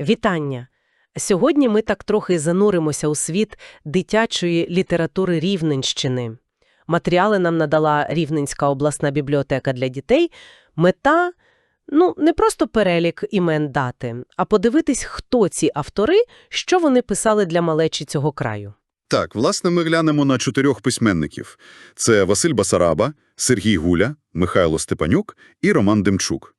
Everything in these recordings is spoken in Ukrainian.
Вітання! Сьогодні ми так трохи зануримося у світ дитячої літератури Рівненщини. Матеріали нам надала Рівненська обласна бібліотека для дітей. Мета – ну, не просто перелік імен дати, а подивитись, хто ці автори, що вони писали для малечі цього краю. Так, власне, ми глянемо на чотирьох письменників. Це Василь Басараба, Сергій Гуля, Михайло Степанюк і Роман Демчук.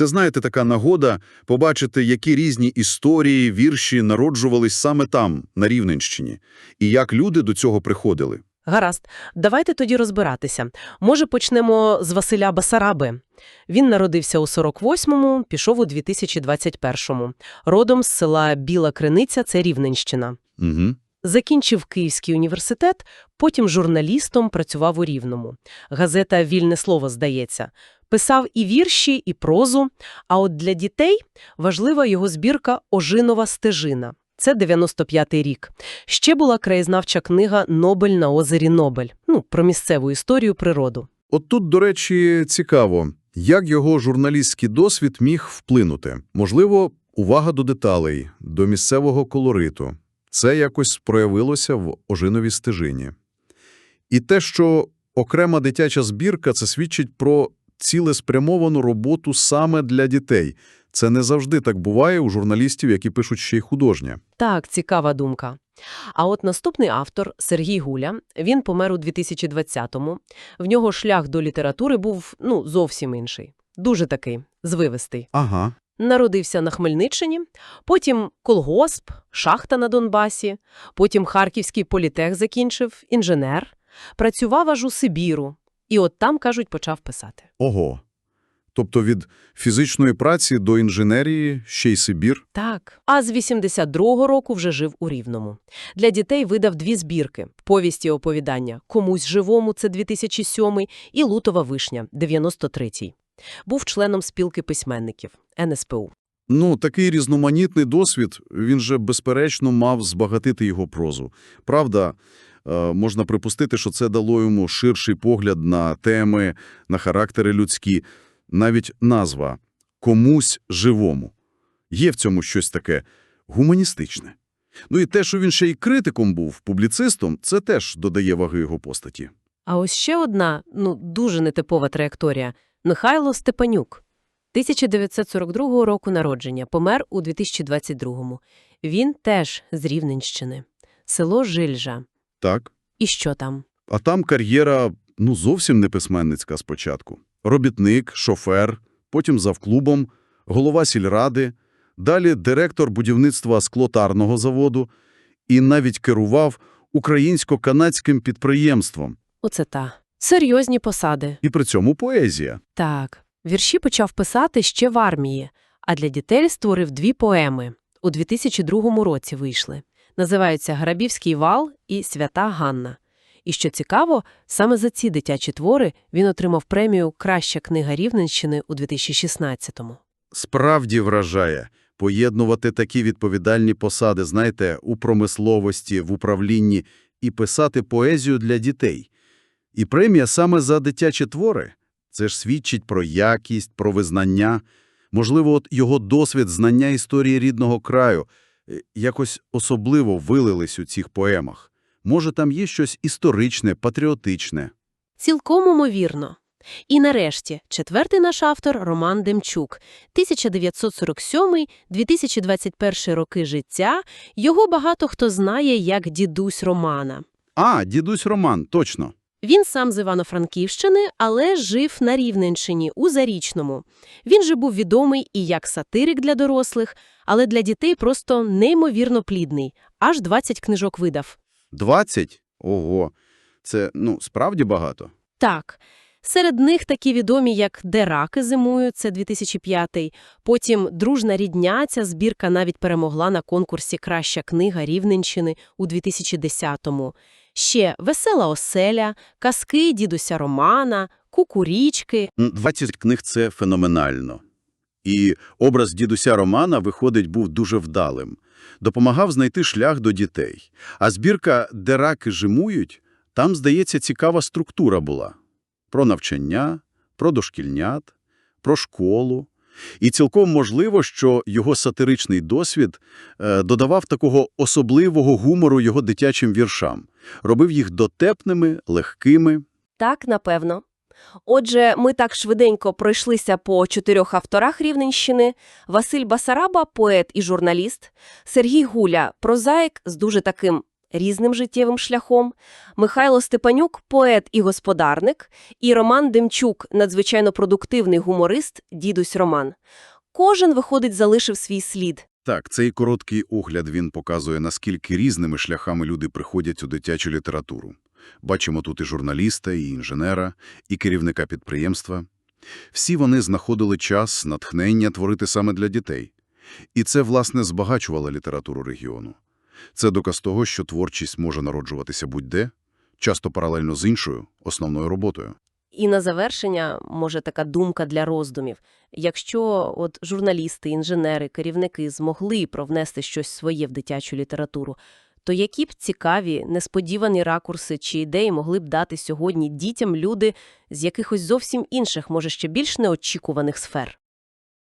Це, знаєте, така нагода побачити, які різні історії, вірші народжувались саме там, на Рівненщині, і як люди до цього приходили. Гаразд, давайте тоді розбиратися. Може, почнемо з Василя Басараби. Він народився у 48-му, пішов у 2021-му. Родом з села Біла Криниця – це Рівненщина. Угу. Закінчив Київський університет, потім журналістом працював у Рівному. Газета «Вільне слово», здається. Писав і вірші, і прозу, а от для дітей важлива його збірка «Ожинова стежина». Це 95-й рік. Ще була краєзнавча книга «Нобель на озері Нобель» ну, про місцеву історію природу. От тут, до речі, цікаво, як його журналістський досвід міг вплинути. Можливо, увага до деталей, до місцевого колориту. Це якось проявилося в ожиновій стежині. І те, що окрема дитяча збірка, це свідчить про цілеспрямовану роботу саме для дітей. Це не завжди так буває у журналістів, які пишуть ще й художнє. Так, цікава думка. А от наступний автор Сергій Гуля, він помер у 2020-му. В нього шлях до літератури був, ну, зовсім інший. Дуже такий, звивистий. Ага. Народився на Хмельниччині, потім колгосп, шахта на Донбасі, потім Харківський політех закінчив, інженер, працював аж у Сибіру. І от там, кажуть, почав писати. Ого. Тобто від фізичної праці до інженерії ще й Сибір. Так. А з 82-го року вже жив у Рівному. Для дітей видав дві збірки – повісті оповідання «Комусь живому» – це 2007 і «Лутова вишня» – 93-й. Був членом спілки письменників НСПУ. Ну, такий різноманітний досвід, він же, безперечно, мав збагатити його прозу. Правда, е, можна припустити, що це дало йому ширший погляд на теми, на характери людські. Навіть назва «комусь живому». Є в цьому щось таке гуманістичне. Ну і те, що він ще й критиком був, публіцистом, це теж додає ваги його постаті. А ось ще одна, ну, дуже нетипова траєкторія – Михайло Степанюк. 1942 року народження, помер у 2022-му. Він теж з Рівненщини. Село Жильжа. Так. І що там? А там кар'єра, ну, зовсім не письменницька спочатку. Робітник, шофер, потім завклубом, голова сільради, далі директор будівництва склотарного заводу і навіть керував українсько-канадським підприємством. Оце та. Серйозні посади. І при цьому поезія. Так. Вірші почав писати ще в армії, а для дітей створив дві поеми. У 2002 році вийшли. Називаються «Грабівський вал» і «Свята Ганна». І що цікаво, саме за ці дитячі твори він отримав премію «Краща книга Рівненщини» у 2016-му. Справді вражає поєднувати такі відповідальні посади, знаєте, у промисловості, в управлінні і писати поезію для дітей. І премія саме за дитячі твори. Це ж свідчить про якість, про визнання. Можливо, от його досвід знання історії рідного краю е, якось особливо вилились у цих поемах. Може, там є щось історичне, патріотичне. Цілком умовірно. І нарешті, четвертий наш автор – Роман Демчук. 1947-2021 роки життя. Його багато хто знає як дідусь Романа. А, дідусь Роман, точно. Він сам з Івано-Франківщини, але жив на Рівненщині, у Зарічному. Він же був відомий і як сатирик для дорослих, але для дітей просто неймовірно плідний. Аж 20 книжок видав. 20? Ого. Це, ну, справді багато. Так. Серед них такі відомі, як «Де раки зимують» – це 2005 потім «Дружна рідня» – ця збірка навіть перемогла на конкурсі «Краща книга Рівненщини» у 2010-му. Ще «Весела оселя», «Казки дідуся Романа», «Кукурічки». М, 20 книг – це феноменально. І образ дідуся Романа, виходить, був дуже вдалим. Допомагав знайти шлях до дітей. А збірка «Де раки жимують» – там, здається, цікава структура була. Про навчання, про дошкільнят, про школу, І цілком можливо, що його сатиричний досвід е, додавав такого особливого гумору його дитячим віршам, робив їх дотепними, легкими. Так, напевно. Отже, ми так швиденько пройшлися по чотирьох авторах Рівненщини. Василь Басараба – поет і журналіст, Сергій Гуля – прозаїк з дуже таким різним життєвим шляхом, Михайло Степанюк – поет і господарник, і Роман Демчук – надзвичайно продуктивний гуморист, дідусь Роман. Кожен, виходить, залишив свій слід. Так, цей короткий огляд він показує, наскільки різними шляхами люди приходять у дитячу літературу. Бачимо тут і журналіста, і інженера, і керівника підприємства. Всі вони знаходили час, натхнення творити саме для дітей. І це, власне, збагачувало літературу регіону. Це доказ того, що творчість може народжуватися будь-де, часто паралельно з іншою, основною роботою. І на завершення, може, така думка для роздумів. Якщо от журналісти, інженери, керівники змогли провнести щось своє в дитячу літературу, то які б цікаві, несподівані ракурси чи ідеї могли б дати сьогодні дітям люди з якихось зовсім інших, може, ще більш неочікуваних сфер?